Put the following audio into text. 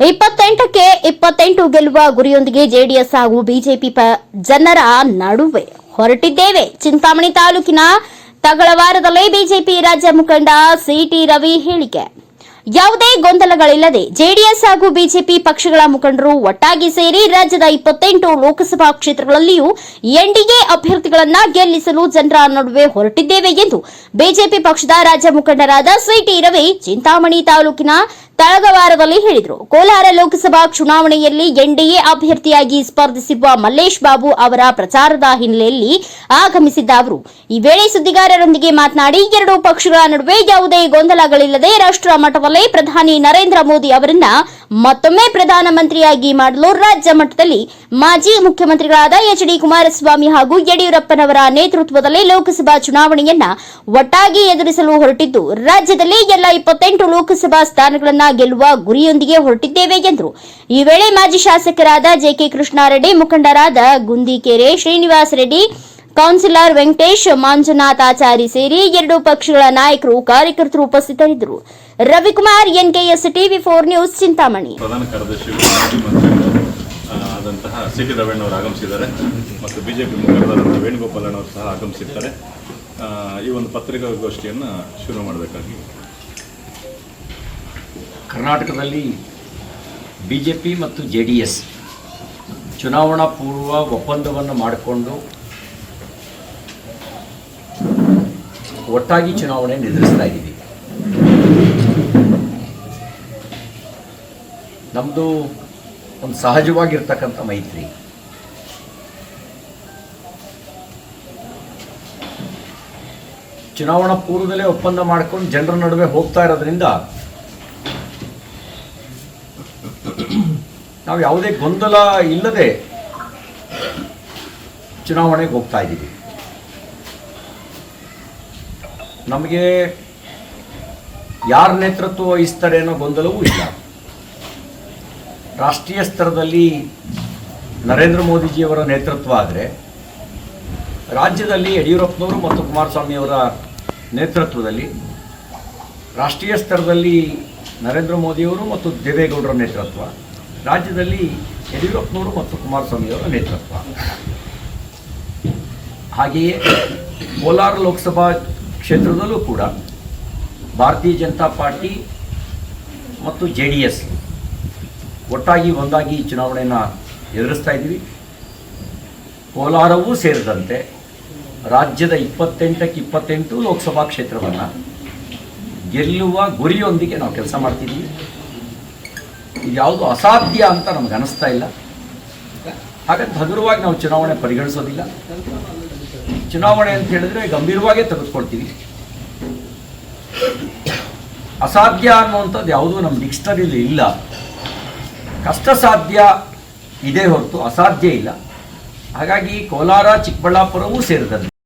ಇಪ್ಪತ್ತೆಂಟಕ್ಕೆ ಇಪ್ಪತ್ತೆಂಟು ಗೆಲ್ಲುವ ಗುರಿಯೊಂದಿಗೆ ಜೆಡಿಎಸ್ ಹಾಗೂ ಬಿಜೆಪಿ ಜನರ ನಡುವೆ ಹೊರಟಿದ್ದೇವೆ. ಚಿಂತಾಮಣಿ ತಾಲೂಕಿನ ತಗಳವಾರದಲ್ಲಿ ಬಿಜೆಪಿ ರಾಜ್ಯ ಮುಖಂಡ ಸಿಟಿ ರವಿ ಹೇಳಿಕೆ. ಯಾವುದೇ ಗೊಂದಲಗಳಿಲ್ಲದೆ ಜೆಡಿಎಸ್ ಹಾಗೂ ಬಿಜೆಪಿ ಪಕ್ಷಗಳ ಮುಖಂಡರು ಒಟ್ಟಾಗಿ ಸೇರಿ ರಾಜ್ಯದ ಇಪ್ಪತ್ತೆಂಟು ಲೋಕಸಭಾ ಕ್ಷೇತ್ರಗಳಲ್ಲಿಯೂ ಎನ್ಡಿಎ ಅಭ್ಯರ್ಥಿಗಳನ್ನು ಗೆಲ್ಲಿಸಲು ಜನರ ನಡುವೆ ಹೊರಟಿದ್ದೇವೆ ಎಂದು ಬಿಜೆಪಿ ಪಕ್ಷದ ರಾಜ್ಯ ಮುಖಂಡರಾದ ಸಿಟಿ ರವಿ, ಚಿಂತಾಮಣಿ ತಾಲೂಕಿನ ತಳಗವಾರದಲ್ಲಿ ಹೇಳಿದರು. ಕೋಲಾರ ಲೋಕಸಭಾ ಚುನಾವಣೆಯಲ್ಲಿ ಎನ್ಡಿಎ ಅಭ್ಯರ್ಥಿಯಾಗಿ ಸ್ಪರ್ಧಿಸಿರುವ ಮಲ್ಲೇಶ್ ಬಾಬು ಅವರ ಪ್ರಚಾರದ ಹಿನ್ನೆಲೆಯಲ್ಲಿ ಆಗಮಿಸಿದ್ದ ಅವರು, ಈ ವೇಳೆ ಸುದ್ದಿಗಾರರೊಂದಿಗೆ ಮಾತನಾಡಿ, ಎರಡು ಪಕ್ಷಗಳ ನಡುವೆ ಯಾವುದೇ ಗೊಂದಲಗಳಿಲ್ಲದೆ ರಾಷ್ಟ್ರ ಮಟ್ಟದಲ್ಲಿ ಪ್ರಧಾನಿ ನರೇಂದ್ರ ಮೋದಿ ಅವರನ್ನ ಮತ್ತೊಮ್ಮೆ ಪ್ರಧಾನಮಂತ್ರಿಯಾಗಿ ಮಾಡಲು ರಾಜ್ಯ ಮಟ್ಟದಲ್ಲಿ ಮಾಜಿ ಮುಖ್ಯಮಂತ್ರಿಗಳಾದ ಎಚ್ ಡಿ ಕುಮಾರಸ್ವಾಮಿ ಹಾಗೂ ಯಡಿಯೂರಪ್ಪನವರ ನೇತೃತ್ವದಲ್ಲಿ ಲೋಕಸಭಾ ಚುನಾವಣೆಯನ್ನ ಒಟ್ಟಾಗಿ ಎದುರಿಸಲು ಹೊರಟಿದ್ದು, ರಾಜ್ಯದಲ್ಲಿ ಎಲ್ಲ ಇಪ್ಪತ್ತೆಂಟು ಲೋಕಸಭಾ ಸ್ಥಾನಗಳನ್ನ ಗೆಲ್ಲುವ ಗುರಿಯೊಂದಿಗೆ ಹೊರಟಿದ್ದೇವೆ ಎಂದರು. ಈ ವೇಳೆ ಮಾಜಿ ಶಾಸಕರಾದ ಜೆಕೆ ಕೃಷ್ಣಾರೆಡ್ಡಿ, ಮುಖಂಡರಾದ ಗುಂದಿಕೆರೆ, ಶ್ರೀನಿವಾಸ ರೆಡ್ಡಿ ಕೌನ್ಸಿಲರ್ ವೆಂಕಟೇಶ್ ಮಂಜುನಾಥಾಚಾರಿ ಸೇರಿ ಎರಡೂ ಪಕ್ಷಗಳ ನಾಯಕರು ಕಾರ್ಯಕರ್ತರು ಉಪಸ್ಥಿತರಿದ್ದರು. Ravikumar NKS TV four news Chintamani. ಪ್ರಧಾನ ಕಾರ್ಯದರ್ಶಿಗಳು ಮಾಜಿ ಮಂತ್ರಿಗಳು ಆ, ಆದಂತಹ ಸಿ ಟಿ ರವಣ್ಣವರು ಆಗಮಿಸಿದ್ದಾರೆ. ಮತ್ತು ಬಿಜೆಪಿ ಮುಖಂಡರಾದ ಪಿ ಅವರು ವೇಣುಗೋಪಾಲಣ್ಣವರು ಸಹ ಆಗಮಿಸಿದ್ದಾರೆ ಈ ಒಂದು ಪತ್ರಿಕಾಗೋಷ್ಠಿಯನ್ನು ಶುರು ಮಾಡಬೇಕಾಗಿ. ಕರ್ನಾಟಕದಲ್ಲಿ ಬಿ ಜೆ ಪಿ ಮತ್ತು ಜೆ ಡಿ ಎಸ್ ಚುನಾವಣಾ ಪೂರ್ವ ಒಪ್ಪಂದವನ್ನು ಮಾಡಿಕೊಂಡು ಒಟ್ಟಾಗಿ ಚುನಾವಣೆ ನಿರ್ಧರಿಸ್ತಾ ಇದ್ದೀವಿ. ನಮ್ಮದು ಒಂದು ಸಹಜವಾಗಿರ್ತಕ್ಕಂಥ ಮೈತ್ರಿ. ಚುನಾವಣಾ ಪೂರ್ವದಲ್ಲೇ ಒಪ್ಪಂದ ಮಾಡ್ಕೊಂಡು ಜನರ ನಡುವೆ ಹೋಗ್ತಾ ಇರೋದ್ರಿಂದ ನಾವು ಯಾವುದೇ ಗೊಂದಲ ಇಲ್ಲದೆ ಚುನಾವಣೆಗೆ ಹೋಗ್ತಾ ಇದ್ದೀವಿ. ನಮಗೆ ಯಾರ ನೇತೃತ್ವ ವಹಿಸ್ತಾರೆ ಅನ್ನೋ ಗೊಂದಲವೂ ಇಲ್ಲ. ರಾಷ್ಟ್ರೀಯ ಸ್ತರದಲ್ಲಿ ನರೇಂದ್ರ ಮೋದಿಜಿಯವರ ನೇತೃತ್ವ ಆದರೆ ರಾಜ್ಯದಲ್ಲಿ ಯಡಿಯೂರಪ್ಪನವರು ಮತ್ತು ಕುಮಾರಸ್ವಾಮಿಯವರ ನೇತೃತ್ವದಲ್ಲಿ, ರಾಷ್ಟ್ರೀಯ ಸ್ತರದಲ್ಲಿ ನರೇಂದ್ರ ಮೋದಿಯವರು ಮತ್ತು ದೇವೇಗೌಡರ ನೇತೃತ್ವ, ರಾಜ್ಯದಲ್ಲಿ ಯಡಿಯೂರಪ್ಪನವರು ಮತ್ತು ಕುಮಾರಸ್ವಾಮಿಯವರ ನೇತೃತ್ವ. ಹಾಗೆಯೇ ಕೋಲಾರ ಲೋಕಸಭಾ ಕ್ಷೇತ್ರದಲ್ಲೂ ಕೂಡ ಭಾರತೀಯ ಜನತಾ ಪಾರ್ಟಿ ಮತ್ತು ಜೆ ಡಿ ಎಸ್ ಒಟ್ಟಾಗಿ ಒಂದಾಗಿ ಚುನಾವಣೆಯನ್ನು ಎದುರಿಸ್ತಾ ಇದ್ದೀವಿ. ಕೋಲಾರವೂ ಸೇರಿದಂತೆ ರಾಜ್ಯದ ಇಪ್ಪತ್ತೆಂಟಕ್ಕೆ ಇಪ್ಪತ್ತೆಂಟು ಲೋಕಸಭಾ ಕ್ಷೇತ್ರವನ್ನು ಗೆಲ್ಲುವ ಗುರಿಯೊಂದಿಗೆ ನಾವು ಕೆಲಸ ಮಾಡ್ತಿದ್ದೀವಿ. ಇದ್ಯಾವುದು ಅಸಾಧ್ಯ ಅಂತ ನಮ್ಗೆ ಅನಿಸ್ತಾ ಇಲ್ಲ. ಹಾಗಂತ ಹಗುರವಾಗಿ ನಾವು ಚುನಾವಣೆ ಪರಿಗಣಿಸೋದಿಲ್ಲ. ಚುನಾವಣೆ ಅಂತ ಹೇಳಿದ್ರೆ ಗಂಭೀರವಾಗೇ ತೆಗೆದುಕೊಳ್ತೀವಿ. ಅಸಾಧ್ಯ ಅನ್ನುವಂಥದ್ದು ಯಾವುದೂ ನಮ್ಮ ಡಿಕ್ಷನರಿಲಿ ಇಲ್ಲ. ಕಷ್ಟ ಸಾಧ್ಯ ಇದೆ ಹೊರತು ಅಸಾಧ್ಯ ಇಲ್ಲ. ಹಾಗಾಗಿ ಕೋಲಾರ ಚಿಕ್ಕಬಳ್ಳಾಪುರವೂ ಸೇರಿದಂತೆ.